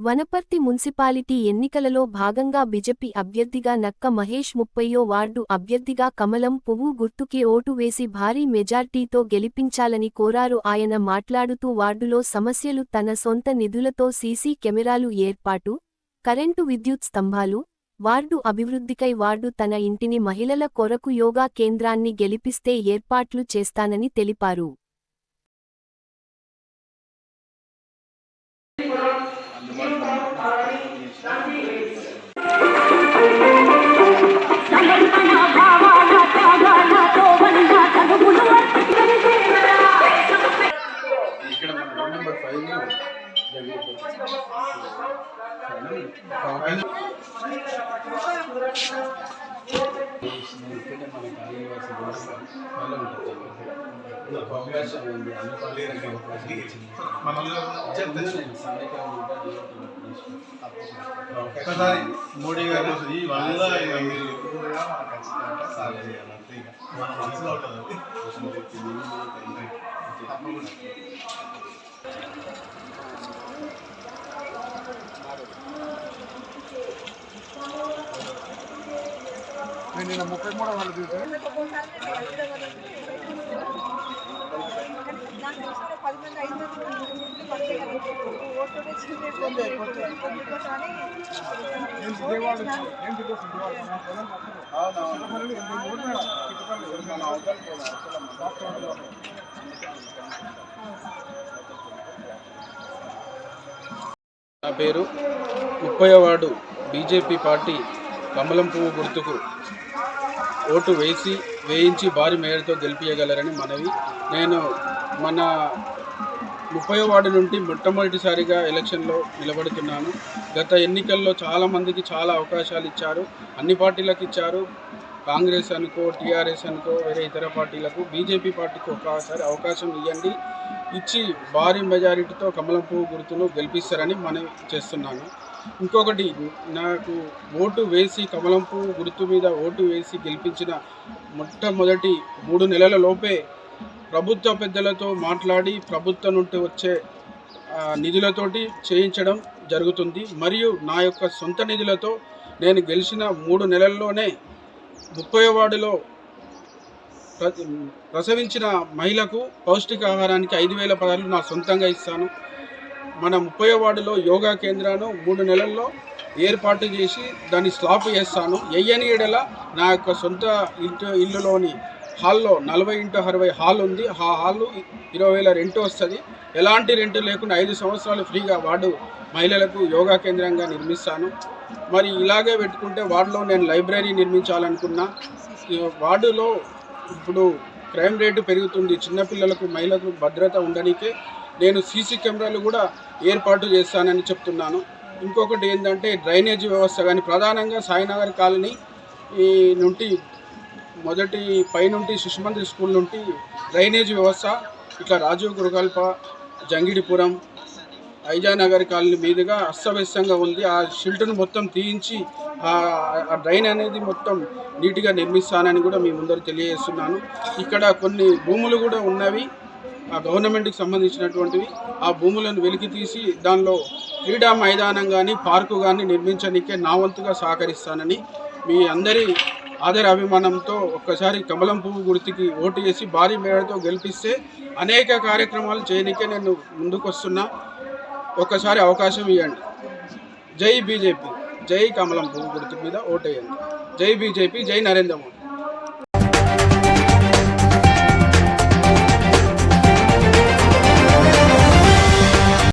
Wanaparthy municipality ఎన్నికలలో భాగంగా BJP అభ్యర్థిగా నక్క మహేష్ ముప్పయ్యో వార్డు అభ్యర్థిగా కమలం పువ్వు గుర్తుకి ఓటు వేసి భారీ మెజార్టీతో గెలిపించాలని కోరారు ఆయన మాట్లాడుతూ వార్డులో సమస్యలు తన సొంత నిధులతో సీసీ కెమెరాలు ఏర్పాటు కరెంటు విద్యుత్ స్తంభాలు వార్డు అభివృద్ధికై వార్డు తన ఇంటిని మహిళల కొరకు యోగా కేంద్రాన్ని గెలిపిస్తే ఏర్పాట్లు చేస్తానని తెలిపారు. రోడ్ నెంబర్ ఫైవ్ అవకాశం ఉంది అన్ని పార్టీలకు అవకాశం ఇచ్చింది ఒక్కసారి మోడీ గారు కోసం ఈ సాధన చేయాలి అంతే ఇక మన మనసులో ఉంటుంది అది. నా పేరు ముప్పై వార్డు బీజేపీ పార్టీ కమలం పువ్వు గుర్తుకు. ఓటు వేసి వేయించి భారీ మేరతో గెలిపించగలరని మనవి. నేను మన ముప్పై వార్డు నుండి మొట్టమొదటిసారిగా ఎలక్షన్లో నిలబడుతున్నాను. గత ఎన్నికల్లో చాలామందికి చాలా అవకాశాలు ఇచ్చారు. అన్ని పార్టీలకు ఇచ్చారు. కాంగ్రెస్ అనుకో టీఆర్ఎస్ అనుకో వేరే ఇతర పార్టీలకు బీజేపీ పార్టీకి ఒకసారి అవకాశం ఇవ్వండి. ఇచ్చి భారీ మెజారిటీతో కమలం పువ్వు గుర్తును గెలిపిస్తారని మనం చేస్తున్నాను. ఇంకొకటి నాకు ఓటు వేసి కమలం పువ్వు గుర్తు మీద ఓటు వేసి గెలిపించిన మొట్టమొదటి మూడు నెలల లోపే ప్రభుత్వ పెద్దలతో మాట్లాడి ప్రభుత్వం నుండి వచ్చే నిధులతోటి చేయించడం జరుగుతుంది. మరియు నా యొక్క సొంత నిధులతో నేను గెలిచిన మూడు నెలల్లోనే ముప్పై వార్డులో ప్ర- ప్రసవించిన మహిళకు పౌష్టికాహారానికి ఐదు వేల పదాలు నా సొంతంగా ఇస్తాను. మన ముప్పై వార్డులో యోగా కేంద్రాన్ని మూడు నెలల్లో ఏర్పాటు చేసి దాన్ని స్లాప్ చేస్తాను. ఎయ్యని ఏడల నా యొక్క సొంత ఇంటి ఇల్లులోని హాల్లో నలభై ఇంటూ అరవై హాల్ ఉంది. ఆ హాల్ ఇరవై వేల రెంట్ వస్తుంది. ఎలాంటి రెంట్ లేకుండా ఐదు సంవత్సరాలు ఫ్రీగా వార్డు మహిళలకు యోగా కేంద్రంగా నిర్మిస్తాను. మరి ఇలాగే పెట్టుకుంటే వార్డులో నేను లైబ్రరీ నిర్మించాలనుకున్నా. వార్డులో ఇప్పుడు క్రైమ్ రేటు పెరుగుతుంది. చిన్నపిల్లలకు మహిళలకు భద్రత ఉండడానికే నేను సీసీ కెమెరాలు కూడా ఏర్పాటు చేస్తానని చెప్తున్నాను. ఇంకొకటి ఏంటంటే డ్రైనేజీ వ్యవస్థ కానీ ప్రధానంగా సాయినగర్ కాలనీ ఈ నుండి మొదటి పైనుండి శిశుమందిర్ స్కూల్ నుండి డ్రైనేజ్ వ్యవస్థ ఇట్లా రాజీవ్ గురుకల్ప జంగిడిపురం ఐజానగర్ కాలనీ మీదుగా అస్తవ్యస్తంగా ఉంది. ఆ షిల్టర్ను మొత్తం తీయించి ఆ ఆ డ్రైన్ అనేది మొత్తం నీట్గా నిర్మిస్తానని కూడా మీ ముందర తెలియజేస్తున్నాను. ఇక్కడ కొన్ని భూములు కూడా ఉన్నవి ఆ గవర్నమెంట్కి సంబంధించినటువంటివి. ఆ భూములను వెలికి తీసి దానిలో క్రీడా మైదానం కానీ పార్కు కానీ నిర్మించడానికే నా వంతుగా సహకరిస్తానని మీ అందరి ఆదర అభిమానంతో ఒక్కసారి కమలం పువ్వు గుర్తుకి ఓటు వేసి భారీ మేడతో గెలిపిస్తే అనేక కార్యక్రమాలు చేయనికే నేను ముందుకొస్తున్నా. ఒక్కసారి అవకాశం ఇవ్వండి. జై బీజేపీ. జై కమలం పువ్వు గుర్తు మీద ఓటేయండి. జై బీజేపీ జై నరేంద్ర మోడీ.